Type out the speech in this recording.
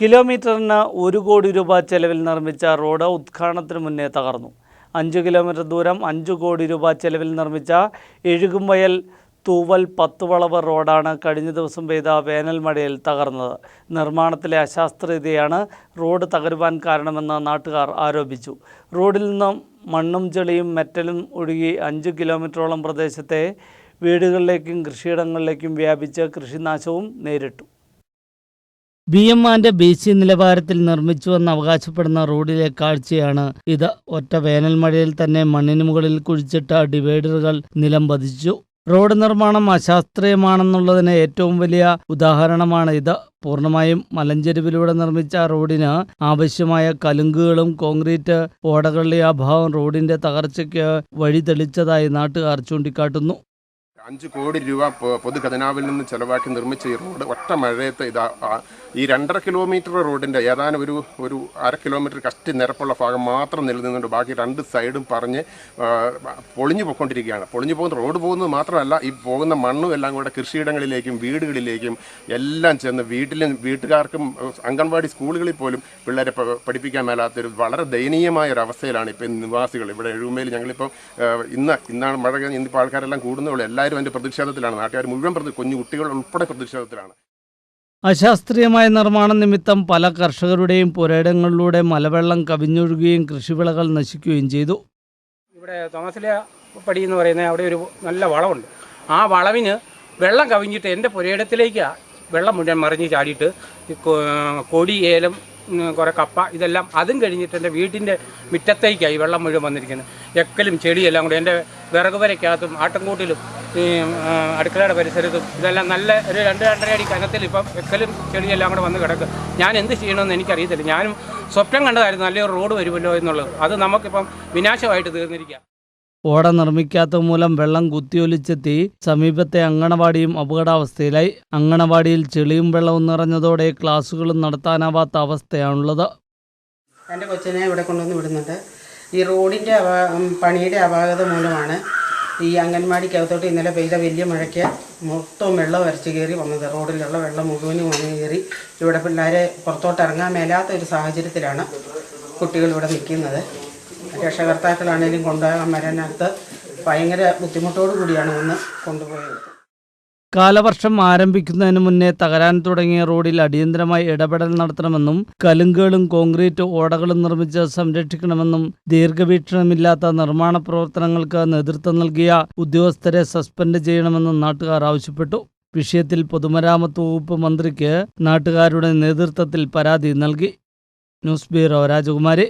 കിലോമീറ്ററിന് ഒരു കോടി രൂപ ചെലവിൽ നിർമ്മിച്ച റോഡ് ഉദ്ഘാടനത്തിന് മുന്നേ തകർന്നു. അഞ്ച് കിലോമീറ്റർ ദൂരം അഞ്ച് കോടി രൂപ ചെലവിൽ നിർമ്മിച്ച എഴുകുംവയൽ തൂവൽ പത്തുവളവ് റോഡാണ് കഴിഞ്ഞ ദിവസം പെയ്ത വേനൽ മഴയിൽ തകർന്നത്. നിർമ്മാണത്തിലെ അശാസ്ത്രീയതയാണ് റോഡ് തകരുവാൻ കാരണമെന്ന് നാട്ടുകാർ ആരോപിച്ചു. റോഡിൽ നിന്നും മണ്ണും ചെളിയും മെറ്റലും ഒഴുകി അഞ്ച് കിലോമീറ്ററോളം പ്രദേശത്തെ വീടുകളിലേക്കും കൃഷിയിടങ്ങളിലേക്കും വ്യാപിച്ച് കൃഷിനാശവും നേരിട്ടു. ബി എം ആന്റെ സി നിലവാരത്തിൽ നിർമ്മിച്ചുവെന്ന് അവകാശപ്പെടുന്ന റോഡിലെ കാഴ്ചയാണ് ഇത്. ഒറ്റ വേനൽ മഴയിൽ തന്നെ മണ്ണിന് മുകളിൽ കുഴിച്ചിട്ട ഡിവൈഡറുകൾ നിലം പതിച്ചു. റോഡ് നിർമ്മാണം അശാസ്ത്രീയമാണെന്നുള്ളതിന് ഏറ്റവും വലിയ ഉദാഹരണമാണ് ഇത്. പൂർണമായും മലഞ്ചെരുവിലൂടെ നിർമ്മിച്ച റോഡിന് ആവശ്യമായ കലുങ്കുകളും കോൺക്രീറ്റ് ഓടകളുടെ അഭാവം റോഡിന്റെ തകർച്ചയ്ക്ക് വഴിതെളിച്ചതായി നാട്ടുകാർ ചൂണ്ടിക്കാട്ടുന്നു. അഞ്ച് കോടി രൂപ പൊതുഖജനാവിൽ നിന്ന് ചെലവാക്കി നിർമ്മിച്ച ഈ റോഡ് ഒറ്റ മഴയത്ത് ഇതാ ഈ രണ്ടര കിലോമീറ്റർ റോഡിന്റെ ഏതാനും ഒരു ഒരു അര കിലോമീറ്റർ കഷ്ടി നിരപ്പുള്ള ഭാഗം മാത്രം നിലനിന്നുണ്ട്. ബാക്കി രണ്ട് സൈഡും പറഞ്ഞ് പൊളിഞ്ഞു പോയിക്കൊണ്ടിരിക്കുകയാണ്. പൊളിഞ്ഞു പോകുന്ന റോഡ് പോകുന്നത് മാത്രമല്ല ഈ പോകുന്ന മണ്ണും എല്ലാം കൂടെ കൃഷിയിടങ്ങളിലേക്കും വീടുകളിലേക്കും എല്ലാം ചെന്ന് വീട്ടിലും വീട്ടുകാർക്കും അംഗൻവാടി സ്കൂളുകളിൽ പോലും പിള്ളേരെ പഠിപ്പിക്കാൻ മേലാത്തൊരു വളരെ ദയനീയമായ ഒരു അവസ്ഥയിലാണ് ഇപ്പം നിവാസികൾ. ഇവിടെ എഴുമേൽ ഞങ്ങളിപ്പോൾ ഇന്ന് ഇന്നാണ് മഴ ഇന്നിപ്പോൾ ആൾക്കാരെല്ലാം കൂടുന്നുള്ളൂ എല്ലാവരും അതിന്റെ പ്രതിഷേധത്തിലാണ്. നാട്ടുകാർ മുഴുവൻ പ്രതി കുഞ്ഞു കുട്ടികൾ ഉൾപ്പെടെ പ്രതിഷേധത്തിലാണ്. അശാസ്ത്രീയമായ നിർമ്മാണം നിമിത്തം പല കർഷകരുടെയും പുരയിടങ്ങളിലൂടെ മലവെള്ളം കവിഞ്ഞൊഴുകുകയും കൃഷിവിളകൾ നശിക്കുകയും ചെയ്തു. ഇവിടെ തോമസിലെ പടി എന്ന് പറയുന്ന അവിടെ ഒരു നല്ല വളമുണ്ട് ആ വളവിന് വെള്ളം കവിഞ്ഞിട്ട് എന്റെ പുരയിടത്തിലേക്ക് വെള്ളം മുഴുവൻ മറിഞ്ഞ് ചാടിയിട്ട് കൊടി ഏലം കുറേ കപ്പ ഇതെല്ലാം അതും കഴിഞ്ഞിട്ട് എന്റെ വീട്ടിന്റെ മുറ്റത്തേക്കായി വെള്ളം മുഴുവൻ വന്നിരിക്കുന്നത്. എക്കലും ചെടിയെല്ലാം കൂടി എന്റെ വിറക് വരയ്ക്കകത്തും ആട്ടൻകൂട്ടിലും ഈ അടുക്കളയുടെ പരിസരത്തും ഇതെല്ലാം നല്ല ഒരു രണ്ട് രണ്ടര അടി കനത്തിൽ ഇപ്പം എക്കലും ചെടിയെല്ലാം കൂടെ വന്ന് കിടക്കും. ഞാൻ എന്ത് ചെയ്യണമെന്ന് എനിക്കറിയത്തില്ല. ഞാനും സ്വപ്നം കണ്ടതായിരുന്നു നല്ലൊരു റോഡ് വരുമല്ലോ എന്നുള്ളത്. അത് നമുക്കിപ്പം വിനാശമായിട്ട് തീർന്നിരിക്കുക ഓട നിർമ്മിക്കാത്ത മൂലം വെള്ളം കുത്തിയൊലിച്ചെത്തി സമീപത്തെ അങ്കണവാടിയും അപകടാവസ്ഥയിലായി. അങ്കണവാടിയിൽ ചെളിയും വെള്ളവും നിറഞ്ഞതോടെ ക്ലാസുകളും നടത്താനാവാത്ത അവസ്ഥയാണുള്ളത്. എന്റെ കൊച്ചിനെ ഇവിടെ കൊണ്ടുവന്ന് വിടുന്നുണ്ട്. ഈ റോഡിന്റെ പണിയുടെ അപാകത മൂലമാണ് ഈ അംഗൻവാടിക്കകത്തോട്ട് ഇന്നലെ പെയ്ത വലിയ മഴയ്ക്ക് മൊത്തം വെള്ളം വരച്ച് കയറി വന്നത്. റോഡിലുള്ള വെള്ളം മുഴുവനും വന്ന് കയറി. ഇവിടെ പിള്ളേരെ പുറത്തോട്ട് ഇറങ്ങാൻ മേലാത്ത ഒരു സാഹചര്യത്തിലാണ് കുട്ടികൾ ഇവിടെ നിൽക്കുന്നത്. രക്ഷകർത്താക്കളാണേലും കൊണ്ടുപോകാൻ വരാനകത്ത് ഭയങ്കര ബുദ്ധിമുട്ടോടു കൂടിയാണ് ഒന്ന് കൊണ്ടുപോയത്. കാലവർഷം ആരംഭിക്കുന്നതിന് മുന്നേ തകരാൻ തുടങ്ങിയ റോഡിൽ അടിയന്തരമായി ഇടപെടൽ നടത്തണമെന്നും കലുങ്കുകളും കോൺക്രീറ്റ് ഓടകളും നിർമ്മിച്ച് സംരക്ഷിക്കണമെന്നും ദീർഘവീക്ഷണമില്ലാത്ത നിർമ്മാണ പ്രവർത്തനങ്ങൾക്ക് നേതൃത്വം നൽകിയ ഉദ്യോഗസ്ഥരെ സസ്പെൻഡ് ചെയ്യണമെന്നും നാട്ടുകാർ ആവശ്യപ്പെട്ടു. വിഷയത്തിൽ പൊതുമരാമത്ത് വകുപ്പ് മന്ത്രിക്ക് നാട്ടുകാരുടെ നേതൃത്വത്തിൽ പരാതി നൽകി. ന്യൂസ് ബ്യൂറോ രാജകുമാരി.